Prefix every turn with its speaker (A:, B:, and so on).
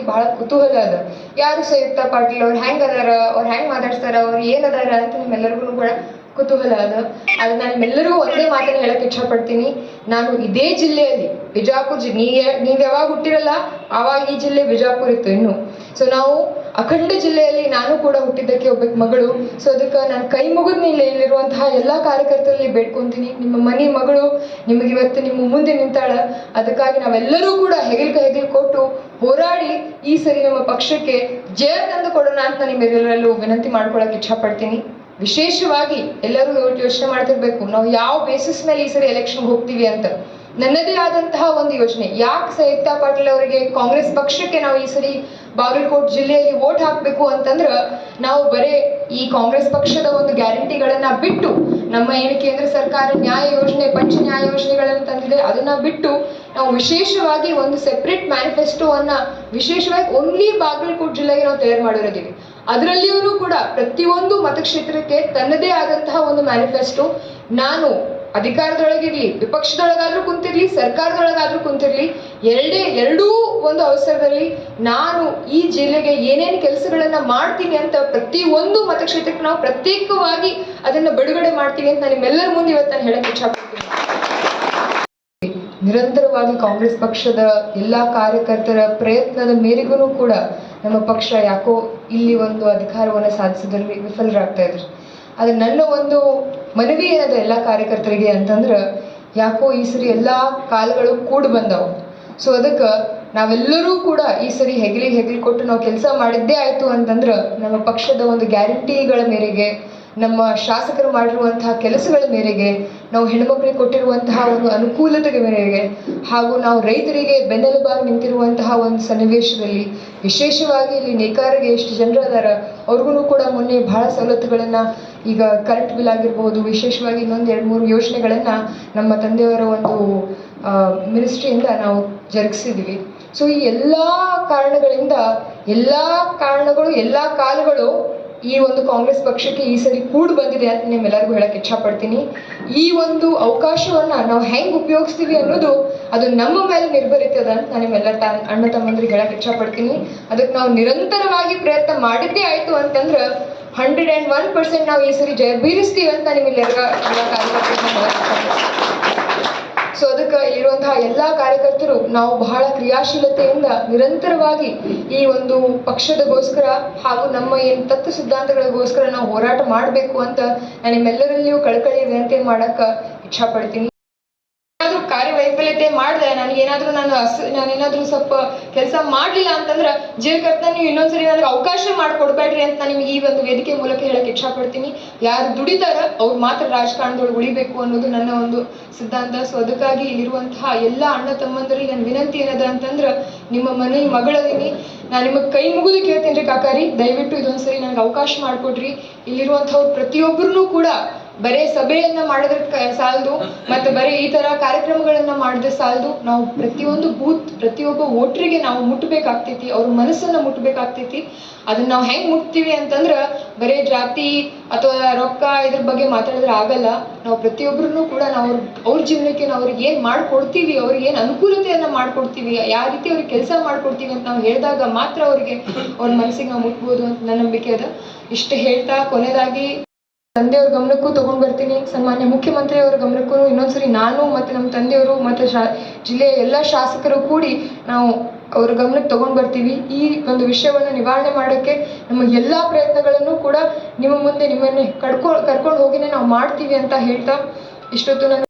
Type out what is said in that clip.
A: ಬಹಳ ಕುತೂಹಲ ಅದ. ಯಾರು ಸಂಯುಕ್ತ ಪಾಟೀಲ್ ಅವ್ರು ಹೆಂಗ್ ಅದಾರ, ಅವ್ರು ಹೆಂಗ್ ಮಾತಾಡ್ತಾರ ಅವ್ರು ಏನ್ ಅದಾರ ಅಂತ ನಿಮ್ಮೆಲ್ಲರಿಗೂ ಕೂಡ ಕುತೂಹಲ ಅದ. ಅದು ನಾನು ನಿಮ್ಮೆಲ್ಲರೂ ಒಂದೇ ಮಾತನ್ನ ಹೇಳಕ್ ಇಷ್ಟಪಡ್ತೀನಿ. ನಾನು ಇದೇ ಜಿಲ್ಲೆಯಲ್ಲಿ ಬಿಜಾಪುರ್ ಜಿಲ್ಲೆ ನೀ ನೀವ್ ಯಾವಾಗ ಹುಟ್ಟಿರಲ್ಲ, ಆವಾಗ ಈ ಜಿಲ್ಲೆ ಬಿಜಾಪುರ್ ಇತ್ತು ಇನ್ನು. ಸೊ ನಾವು ಅಖಂಡ ಜಿಲ್ಲೆಯಲ್ಲಿ ನಾನು ಕೂಡ ಹುಟ್ಟಿದ್ದಕ್ಕೆ ಒಬ್ಬ ಮಗಳು. ಸೊ ಅದಕ್ಕೆ ನಾನು ಕೈ ಮುಗಿದು ಇಲ್ಲಿ ಇಲ್ಲಿರುವಂತಹ ಎಲ್ಲ ಕಾರ್ಯಕರ್ತರಲ್ಲಿ ಬೇಡ್ಕೊಂತೀನಿ. ನಿಮ್ಮ ಮನೆ ಮಗಳು ನಿಮಗೆ ಇವತ್ತು ನಿಮ್ಮ ಮುಂದೆ ನಿಂತಾಳ. ಅದಕ್ಕಾಗಿ ನಾವೆಲ್ಲರೂ ಕೂಡ ಹೆಗಲ್ಕ ಹೆಗಲ್ ಕೊಟ್ಟು ಹೋರಾಡಿ ಈ ಸರಿ ನಮ್ಮ ಪಕ್ಷಕ್ಕೆ ಜಯ ತಂದು ಕೊಡೋಣ ಅಂತ ನಿಮ್ಮೆಲ್ಲರಲ್ಲೂ ವಿನಂತಿ ಮಾಡ್ಕೊಳ್ಳೋಕೆ ಇಚ್ಛಪಡ್ತೀನಿ. ವಿಶೇಷವಾಗಿ ಎಲ್ಲರೂ ಯೋಚನೆ ಮಾಡ್ತಿರ್ಬೇಕು. ನಾವು ಯಾವ ಬೇಸಿಸ್ ಮೇಲೆ ಈ ಸರಿ ಎಲೆಕ್ಷನ್ ಹೋಗ್ತೀವಿ ಅಂತ. ನನ್ನದೇ ಆದಂತಹ ಒಂದು ಯೋಚನೆ. ಯಾಕೆ ಸಂಯುಕ್ತ ಪಾಟೀಲ್ ಅವರಿಗೆ ಕಾಂಗ್ರೆಸ್ ಪಕ್ಷಕ್ಕೆ ನಾವು ಈ ಸರಿ ಬಾಗಲಕೋಟ್ ಜಿಲ್ಲೆಯಲ್ಲಿ ವೋಟ್ ಹಾಕಬೇಕು ಅಂತಂದ್ರ ನಾವು ಬರೇ ಈ ಕಾಂಗ್ರೆಸ್ ಪಕ್ಷದ ಒಂದು ಗ್ಯಾರಂಟಿಗಳನ್ನ ಬಿಟ್ಟು ನಮ್ಮ ಏನು ಕೇಂದ್ರ ಸರ್ಕಾರ ನ್ಯಾಯ ಯೋಜನೆ, ಪಂಚ ನ್ಯಾಯ ಯೋಜನೆಗಳನ್ನು ತಂದಿದೆ, ಅದನ್ನ ಬಿಟ್ಟು ನಾವು ವಿಶೇಷವಾಗಿ ಒಂದು ಸೆಪ್ರೇಟ್ ಮ್ಯಾನಿಫೆಸ್ಟೋವನ್ನ ವಿಶೇಷವಾಗಿ ಓನ್ಲಿ ಬಾಗಲಕೋಟ್ ಜಿಲ್ಲೆಗೆ ನಾವು ತಯಾರು ಮಾಡಿರೋದೀವಿ. ಅದರಲ್ಲಿಯೂ ಕೂಡ ಪ್ರತಿಯೊಂದು ಮತಕ್ಷೇತ್ರಕ್ಕೆ ತನ್ನದೇ ಆದಂತಹ ಒಂದು ಮ್ಯಾನಿಫೆಸ್ಟೋ ನಾನು ಅಧಿಕಾರದೊಳಗಿರ್ಲಿ, ವಿಪಕ್ಷದೊಳಗಾದ್ರೂ ಕುಂತಿರ್ಲಿ, ಸರ್ಕಾರದೊಳಗಾದ್ರೂ ಕುಂತಿರ್ಲಿ, ಎರಡೇ, ಎರಡೂ ಒಂದು ಅವಸರದಲ್ಲಿ ನಾನು ಈ ಜಿಲ್ಲೆಗೆ ಏನೇನು ಕೆಲಸಗಳನ್ನ ಮಾಡ್ತೀನಿ ಅಂತ ಪ್ರತಿ ಒಂದು ಮತಕ್ಷೇತ್ರಕ್ಕೆ ನಾವು ಪ್ರತ್ಯೇಕವಾಗಿ ಅದನ್ನ ಬಿಡುಗಡೆ ಮಾಡ್ತೀವಿ ಅಂತ ನಾನು ನಿಮ್ಮೆಲ್ಲರ ಮುಂದೆ ಇವತ್ತು ನಾನು ಹೇಳಕ್ ಇಷ್ಟಪಡ್ತೀನಿ ನಿರಂತರವಾಗಿ ಕಾಂಗ್ರೆಸ್ ಪಕ್ಷದ ಎಲ್ಲಾ ಕಾರ್ಯಕರ್ತರ ಪ್ರಯತ್ನದ ಮೇರೆಗೂ ಕೂಡ ನಮ್ಮ ಪಕ್ಷ ಯಾಕೋ ಇಲ್ಲಿ ಒಂದು ಅಧಿಕಾರವನ್ನು ಸಾಧಿಸೋದ್ರಲ್ಲಿ ವಿಫಲರಾಗ್ತಾ ಇದ್ರು. ಆದ್ರೆ ನನ್ನ ಒಂದು ಮನವಿ ಏನದ ಎಲ್ಲ ಕಾರ್ಯಕರ್ತರಿಗೆ ಅಂತಂದ್ರೆ ಯಾಕೋ ಈ ಸರಿ ಎಲ್ಲ ಕಾಲಗಳು ಕೂಡಿ ಬಂದವು. ಸೊ ಅದಕ್ಕೆ ನಾವೆಲ್ಲರೂ ಕೂಡ ಈ ಸರಿ ಹೆಗಲಿಗೆ ಹೆಗಲಿ ಕೊಟ್ಟು ನಾವು ಕೆಲಸ ಮಾಡಿದ್ದೇ ಆಯಿತು ಅಂತಂದ್ರೆ ನಮ್ಮ ಪಕ್ಷದ ಒಂದು ಗ್ಯಾರಂಟಿಗಳ ಮೇರೆಗೆ ನಮ್ಮ ಶಾಸಕರು ಮಾಡಿರುವಂತಹ ಕೆಲಸಗಳ ಮೇರೆಗೆ ನಾವು ಹೆಣ್ಮಕ್ಳಿಗೆ ಕೊಟ್ಟಿರುವಂತಹ ಒಂದು ಅನುಕೂಲತೆಗೆ ಮೇರೆಗೆ ಹಾಗೂ ನಾವು ರೈತರಿಗೆ ಬೆನ್ನೆಲುಬಾಗಿ ನಿಂತಿರುವಂತಹ ಒಂದು ಸನ್ನಿವೇಶದಲ್ಲಿ ವಿಶೇಷವಾಗಿ ಇಲ್ಲಿ ನೇಕಾರಿಗೆ ಎಷ್ಟು ಜನರು ಅದಾರ, ಅವ್ರಿಗೂ ಕೂಡ ಮೊನ್ನೆ ಬಹಳ ಸವಲತ್ತುಗಳನ್ನ ಈಗ ಕರೆಂಟ್ ಬಿಲ್ ಆಗಿರ್ಬೋದು, ವಿಶೇಷವಾಗಿ ಇನ್ನೊಂದು ಎರಡು ಮೂರು ಯೋಜನೆಗಳನ್ನು ನಮ್ಮ ತಂದೆಯವರ ಒಂದು ಮಿನಿಸ್ಟ್ರಿಯಿಂದ ನಾವು ಜರುಗಿಸಿದ್ವಿ. ಸೊ ಈ ಎಲ್ಲ ಕಾರಣಗಳಿಂದ ಎಲ್ಲ ಕಾರಣಗಳು, ಎಲ್ಲ ಕಾಲಗಳು ಈ ಒಂದು ಕಾಂಗ್ರೆಸ್ ಪಕ್ಷಕ್ಕೆ ಈ ಸರಿ ಕೂಡ್ ಬಂದಿದೆ ಅಂತ ನಿಮ್ಮೆಲ್ಲರಿಗೂ ಹೇಳಕ್ ಇಚ್ಛಪಡ್ತೀನಿ. ಈ ಒಂದು ಅವಕಾಶವನ್ನ ನಾವು ಹೆಂಗೆ ಉಪಯೋಗಿಸ್ತೀವಿ ಅನ್ನೋದು ಅದು ನಮ್ಮ ಮೇಲೆ ನಿರ್ಭರಿತದ ಅಂತ ನಾನು ನಿಮ್ಮೆಲ್ಲ ಅಣ್ಣ ತಮ್ಮಂದ್ರಿಗೆ ಹೇಳಕ್ಕೆ ಇಚ್ಛಪಡ್ತೀನಿ. ಅದಕ್ಕೆ ನಾವು ನಿರಂತರವಾಗಿ ಪ್ರಯತ್ನ ಮಾಡಿದ್ದೇ ಆಯ್ತು ಅಂತಂದ್ರೆ ಹಂಡ್ರೆಡ್ ಆ್ಯಂಡ್ ಒನ್ ಪರ್ಸೆಂಟ್ ನಾವು ಈ ಸರಿ ಜಯ ಬೀರಿಸ್ತೀವಿ ಅಂತ ನಿಮ್ಮೆಲ್ಲರಿಗ ಎಲ್ಲ ಕಾರ್ಯಕರ್ತರನ್ನ ಹೇಳಕ್ ಇಷ್ಟಪಡ್ತೀನಿ ಸೊ ಅದಕ್ಕೆ ಇಲ್ಲಿರುವಂತಹ ಎಲ್ಲಾ ಕಾರ್ಯಕರ್ತರು ನಾವು ಬಹಳ ಕ್ರಿಯಾಶೀಲತೆಯಿಂದ ನಿರಂತರವಾಗಿ ಈ ಒಂದು ಪಕ್ಷದಗೋಸ್ಕರ ಹಾಗೂ ನಮ್ಮ ಏನ್ ತತ್ವ ಸಿದ್ಧಾಂತಗಳಿಗೋಸ್ಕರ ನಾವು ಹೋರಾಟ ಮಾಡಬೇಕು ಅಂತ ನಾನು ನಿಮ್ಮೆಲ್ಲರಲ್ಲಿಯೂ ಕಳಕಳಿ ವಿನಂತಿ ಮಾಡಕ್ಕ ಇಚ್ಛಪಡ್ತೀನಿ. ಏನಾದ್ರೂ ಕಾರ್ಯವೈಫಲ್ಯತೆ ಮಾಡಿದೆ ನನಗೆ ಏನಾದರೂ ನಾನು ಅಸ್ ನಾನೇನಾದ್ರೂ ಸ್ವಲ್ಪ ಕೆಲಸ ಮಾಡಲಿಲ್ಲ ಅಂತಂದ್ರೆ ಜೀವಕರ್ತನ ನೀವು ಇನ್ನೊಂದ್ಸರಿ ನನಗೆ ಅವಕಾಶ ಮಾಡಿಕೊಡ್ಬೇಡ್ರಿ ಅಂತ ನಾನು ನಿಮಗೆ ಈ ಒಂದು ವೇದಿಕೆ ಮೂಲಕ ಹೇಳಕ್ಕೆ ಇಷ್ಟಪಡ್ತೀನಿ ಯಾರು ದುಡಿತಾರ ಅವ್ರು ಮಾತ್ರ ರಾಜಕಾರಣದೊಳಗೆ ಉಳಿಬೇಕು ಅನ್ನೋದು ನನ್ನ ಒಂದು ಸಿದ್ಧಾಂತ. ಸೊ ಅದಕ್ಕಾಗಿ ಇಲ್ಲಿರುವಂತಹ ಎಲ್ಲ ಅಣ್ಣ ತಮ್ಮಂದರಿಗೆ ನನ್ನ ವಿನಂತಿ ಏನದ ಅಂತಂದ್ರೆ ನಿಮ್ಮ ಮನೆ ಮಗಳದೀನಿ ನಾನು ನಿಮಗೆ ಕೈ ಮುಗಿದು ಕೇಳ್ತೀನಿ ರೀ ಕಾಕಾರಿ. ದಯವಿಟ್ಟು ಇದೊಂದ್ಸರಿ ನನಗೆ ಅವಕಾಶ ಮಾಡಿಕೊಡ್ರಿ. ಇಲ್ಲಿರುವಂಥವ್ರು ಪ್ರತಿಯೊಬ್ಬರನ್ನೂ ಕೂಡ ಬರೇ ಸಭೆಯನ್ನ ಮಾಡಿದ್ರೆ ಸಾಲದು, ಮತ್ತೆ ಬರೀ ಈ ತರ ಕಾರ್ಯಕ್ರಮಗಳನ್ನ ಮಾಡಿದ್ರೆ ಸಾಲದು. ನಾವು ಪ್ರತಿಯೊಂದು ಬೂತ್, ಪ್ರತಿಯೊಬ್ಬ ವೋಟ್ರಿಗೆ ನಾವು ಮುಟ್ಬೇಕಾಗ್ತೈತಿ, ಅವ್ರ ಮನಸ್ಸನ್ನ ಮುಟ್ಬೇಕಾಗ್ತೈತಿ. ಅದನ್ನ ನಾವು ಹೆಂಗ್ ಮುಟ್ತೀವಿ ಅಂತಂದ್ರ, ಬರೇ ಜಾತಿ ಅಥವಾ ರೊಕ್ಕ ಇದ್ರ ಬಗ್ಗೆ ಮಾತಾಡಿದ್ರೆ ಆಗಲ್ಲ. ನಾವು ಪ್ರತಿಯೊಬ್ಬರನ್ನು ಕೂಡ ನಾವು ಅವ್ರ ಜೀವನಕ್ಕೆ ನಾವು ಅವ್ರಿಗೆ ಏನ್ ಮಾಡ್ಕೊಡ್ತೀವಿ, ಅವ್ರಿಗೆ ಏನ್ ಅನುಕೂಲತೆಯನ್ನ ಮಾಡ್ಕೊಡ್ತೀವಿ ಯಾವ ರೀತಿ ಅವ್ರಿಗೆ ಕೆಲಸ ಮಾಡ್ಕೊಡ್ತೀವಿ ಅಂತ ನಾವು ಹೇಳಿದಾಗ ಮಾತ್ರ ಅವ್ರಿಗೆ ಅವ್ರ ಮನಸ್ಸಿಗೆ ನಾವು ಮುಟ್ಬೋದು ಅಂತ ನನ್ನ ನಂಬಿಕೆ ಅದ. ಇಷ್ಟು ಹೇಳ್ತಾ ಕೊನೆಯದಾಗಿ ತಂದೆಯವ್ರ ಗಮನಕ್ಕೂ ತಗೊಂಡ್ ಬರ್ತೀನಿ. ಸನ್ಮಾನ್ಯ ಮುಖ್ಯಮಂತ್ರಿಯವರ ಗಮನಕ್ಕೂ ಇನ್ನೊಂದ್ಸರಿ ನಾನು ಮತ್ತೆ ನಮ್ಮ ತಂದೆಯವರು ಮತ್ತೆ ಶಾ, ಜಿಲ್ಲೆಯ ಎಲ್ಲಾ ಶಾಸಕರು ಕೂಡಿ ನಾವು ಅವ್ರ ಗಮನಕ್ಕೆ ತಗೊಂಡ್ ಬರ್ತೀವಿ. ಈ ಒಂದು ವಿಷಯವನ್ನ ನಿವಾರಣೆ ಮಾಡಕ್ಕೆ ನಮ್ಮ ಎಲ್ಲಾ ಪ್ರಯತ್ನಗಳನ್ನು ಕೂಡ ನಿಮ್ಮ ಮುಂದೆ ನಿಮ್ಮನ್ನೇ ಕಡ್ಕೊ, ಕರ್ಕೊಂಡು ಹೋಗಿನೇ ನಾವು ಮಾಡ್ತೀವಿ ಅಂತ ಹೇಳ್ತಾ ಇಷ್ಟೊತ್ತು ನಾನು